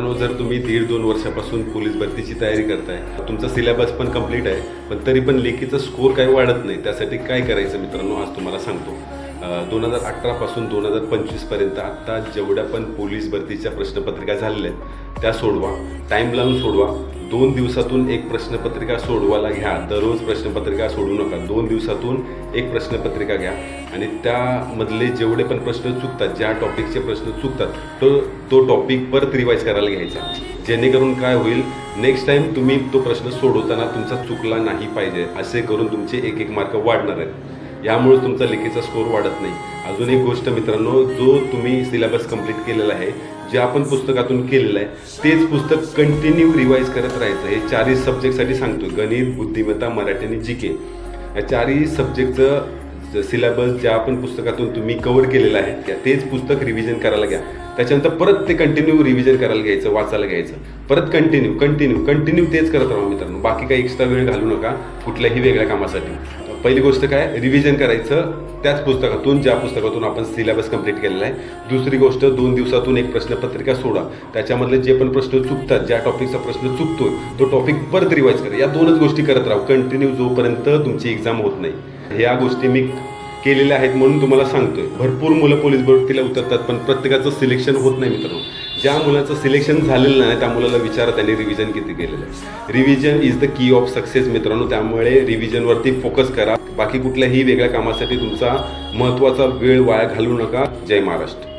जर तुम्ही दीड दोन वर्षापासून पोलीस भरतीची तयारी करताय तुमचा सिलेबस पण कंप्लीट आहे पण तरी पण लेखीचा स्कोर काही वाढत नाही. त्यासाठी काय करायचं मित्रांनो आज तुम्हाला सांगतो. दोन हजार अठरापासून दोन हजार पंचवीसपर्यंत आत्ता जेवढ्या पण पोलीस भरतीच्या प्रश्नपत्रिका झालेल्या आहेत त्या सोडवा. टाईम लावून सोडवा. दोन दिवसातून एक प्रश्नपत्रिका सोडवायला घ्या. दररोज प्रश्नपत्रिका सोडू नका. दोन दिवसातून एक प्रश्नपत्रिका घ्या. आणि त्यामधले जेवढे पण प्रश्न चुकतात ज्या टॉपिकचे प्रश्न चुकतात तो तो टॉपिक परत रिवाईज करायला घ्यायचा. जेणेकरून काय होईल नेक्स्ट टाईम तुम्ही तो प्रश्न सोडवताना तुमचा चुकला नाही पाहिजे. असे करून तुमचे एक एक मार्क वाढणार आहेत. यामुळे तुमचा लेखीचा स्कोर वाढत नाही. अजून एक गोष्ट मित्रांनो जो तुम्ही सिलेबस कंप्लीट केलेला आहे जे आपण पुस्तकातून केलेलं आहे तेच पुस्तक कंटिन्यू रिवाईज करत राहायचं. हे चारही सब्जेक्टसाठी सांगतो गणित बुद्धिमत्ता मराठी आणि जी के या चारही सब्जेक्टचं सिलेबस ज्या आपण पुस्तकातून तुम्ही कव्हर केलेलं आहे त्या- तेच पुस्तक रिव्हिजन करायला घ्या. त्याच्यानंतर परत ते कंटिन्यू रिव्हिजन करायला घ्यायचं वाचायला घ्यायचं. परत कंटिन्यू कंटिन्यू कंटिन्यू तेच करत राहा मित्रांनो. बाकी काही एक्स्ट्रा वेळ घालू नका. कुठल्याही वेगळ्या कामासाठी. पहिली गोष्ट काय रिव्हिजन करायचं त्याच पुस्तकातून ज्या पुस्तकातून आपण सिलेबस कंप्लीट केलेला आहे. दुसरी गोष्ट दोन दिवसातून एक प्रश्नपत्रिका सोडा. त्याच्यामधले जे पण प्रश्न चुकतात ज्या टॉपिकचा प्रश्न चुकतोय तो टॉपिक परत रिवाईज करा. या दोनच गोष्टी करत राहा. कंटिन्यू जोपर्यंत तुमची एक्झाम होत नाही. ह्या गोष्टी मी केलेल्या आहेत म्हणून तुम्हाला सांगतोय. भरपूर मुलं पोलीस भरतीला उतरतात पण प्रत्येकाचं सिलेक्शन होत नाही मित्रांनो. ज्या मुलाचं सिलेक्शन झालेलं नाही त्या मुलाला विचारा त्यांनी रिव्हिजन किती केलेलं आहे. Revision is the key of success मित्रांनो त्यामुळे रिव्हिजनवरती फोकस करा. बाकी कुठल्याही वेगळ्या कामासाठी तुमचा महत्त्वाचा वेळ वाया घालवू नका. जय महाराष्ट्र.